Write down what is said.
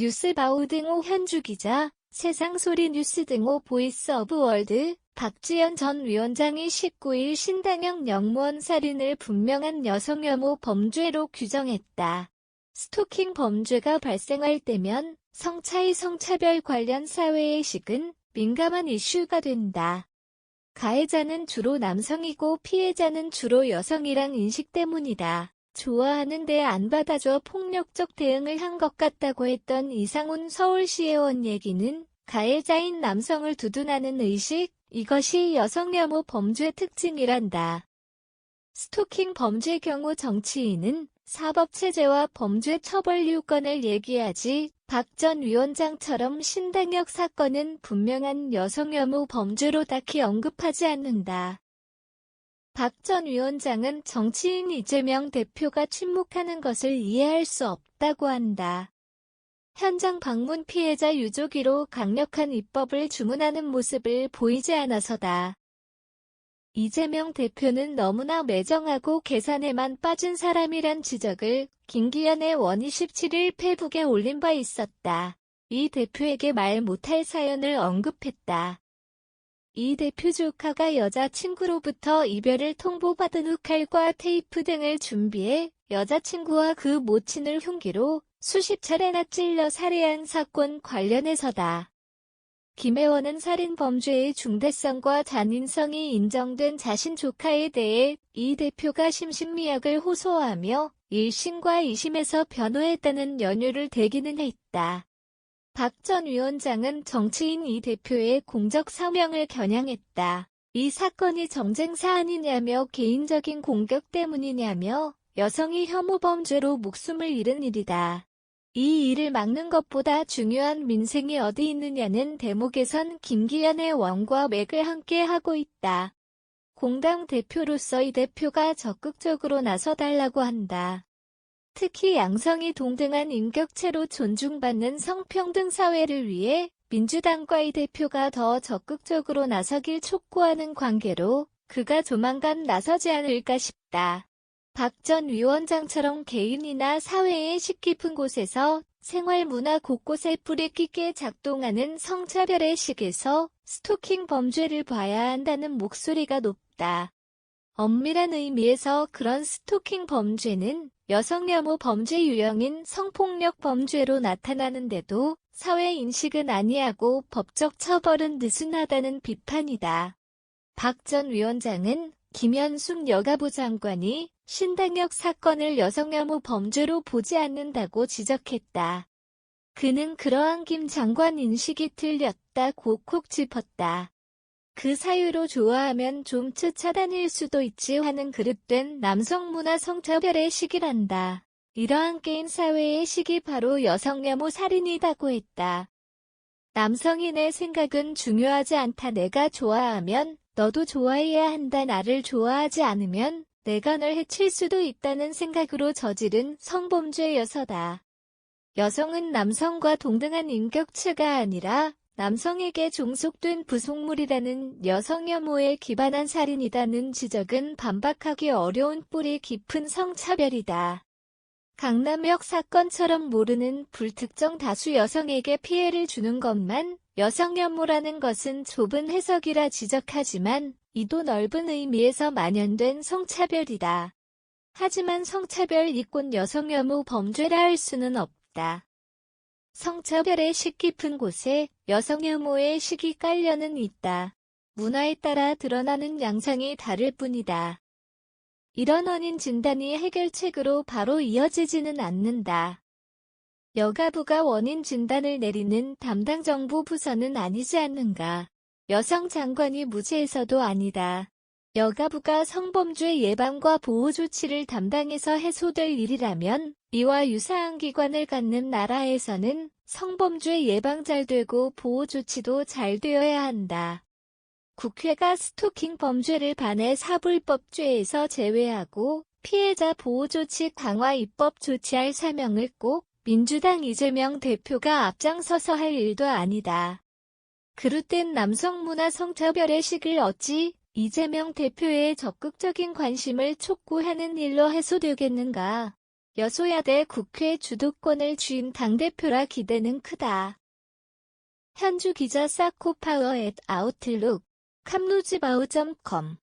뉴스바우 등호 현주 기자, 세상소리 뉴스 등호 보이스 오브 월드, 박지연 전 위원장이 19일 신당형 영무원 살인을 분명한 여성 혐오 범죄로 규정했다. 스토킹 범죄가 발생할 때면 성차이 성차별 관련 사회의 식은 민감한 이슈가 된다. 가해자는 주로 남성이고 피해자는 주로 여성이란 인식 때문이다. 좋아하는데 안 받아줘 폭력적 대응을 한 것 같다고 했던 이상훈 서울시의원 얘기는 가해자인 남성을 두둔하는 의식, 이것이 여성 혐오 범죄 특징이란다. 스토킹 범죄 경우 정치인은 사법체제와 범죄 처벌 요건을 얘기하지 박 전 위원장처럼 신당역 사건은 분명한 여성 혐오 범죄로 딱히 언급하지 않는다. 박 전 위원장은 정치인 이재명 대표가 침묵하는 것을 이해할 수 없다고 한다. 현장 방문 피해자 유족이로 강력한 입법을 주문하는 모습을 보이지 않아서다. 이재명 대표는 너무나 매정하고 계산에만 빠진 사람이란 지적을 김기현의 원 27일 페북에 올린 바 있었다. 이 대표에게 말 못할 사연을 언급했다. 이 대표 조카가 여자친구로부터 이별을 통보받은 후 칼과 테이프 등을 준비해 여자친구와 그 모친을 흉기로 수십 차례나 찔러 살해한 사건 관련해서다. 김혜원은 살인 범죄의 중대성과 잔인성이 인정된 자신 조카에 대해 이 대표가 심신미약을 호소하며 1심과 2심에서 변호했다는 연유를 대기는 했다. 박 전 위원장은 정치인 이 대표의 공적 사명을 겨냥했다. 이 사건이 정쟁 사안이냐며 개인적인 공격 때문이냐며 여성이 혐오 범죄로 목숨을 잃은 일이다. 이 일을 막는 것보다 중요한 민생이 어디 있느냐는 대목에선 김기현의 원과 맥을 함께 하고 있다. 공당 대표로서 이 대표가 적극적으로 나서달라고 한다. 특히 양성이 동등한 인격체로 존중받는 성평등 사회를 위해 민주당과 이 대표가 더 적극적으로 나서길 촉구하는 관계로 그가 조만간 나서지 않을까 싶다. 박 전 위원장처럼 개인이나 사회의 식깊은 곳에서 생활 문화 곳곳에 뿌리 깊게 작동하는 성차별의 식에서 스토킹 범죄를 봐야 한다는 목소리가 높다. 엄밀한 의미에서 그런 스토킹 범죄는 여성 혐오 범죄 유형인 성폭력 범죄로 나타나는데도 사회 인식은 아니하고 법적 처벌은 느슨하다는 비판이다. 박 전 위원장은 김현숙 여가부 장관이 신당역 사건을 여성 혐오 범죄로 보지 않는다고 지적했다. 그는 그러한 김 장관 인식이 틀렸다고 콕 짚었다. 그 사유로 좋아하면 좀 츠차단일 수도 있지 하는 그릇된 남성 문화 성차별의 시기란다. 이러한 게임 사회의 시기 바로 여성 혐오 살인이다고 했다. 남성인의 생각은 중요하지 않다. 내가 좋아하면 너도 좋아해야 한다. 나를 좋아하지 않으면 내가 널 해칠 수도 있다는 생각으로 저지른 성범죄여서다. 여성은 남성과 동등한 인격체가 아니라 남성에게 종속된 부속물이라는 여성 혐오에 기반한 살인이다는 지적은 반박하기 어려운 뿌리 깊은 성차별이다. 강남역 사건처럼 모르는 불특정 다수 여성에게 피해를 주는 것만 여성 혐오라는 것은 좁은 해석이라 지적하지만 이도 넓은 의미에서 만연된 성차별이다. 하지만 성차별 이권 여성 혐오 범죄라 할 수는 없다. 성차별의 식 깊은 곳에 여성 혐오의 식이 깔려는 있다. 문화에 따라 드러나는 양상이 다를 뿐이다. 이런 원인 진단이 해결책으로 바로 이어지지는 않는다. 여가부가 원인 진단을 내리는 담당 정부 부서는 아니지 않는가. 여성 장관이 무죄에서도 아니다. 여가부가 성범죄 예방과 보호 조치를 담당해서 해소될 일이라면 이와 유사한 기관을 갖는 나라에서는 성범죄 예방 잘 되고 보호 조치도 잘 되어야 한다. 국회가 스토킹 범죄를 반해 사불법죄에서 제외하고 피해자 보호 조치 강화 입법 조치할 사명을 꼭 민주당 이재명 대표가 앞장서서 할 일도 아니다. 그릇된 남성 문화 성차별의 식을 어찌 이재명 대표의 적극적인 관심을 촉구하는 일로 해소되겠는가. 여소야대 국회 주도권을 쥔 당대표라 기대는 크다. 현주 기자 사코파워 앳 아웃룩 캄루즈바우.com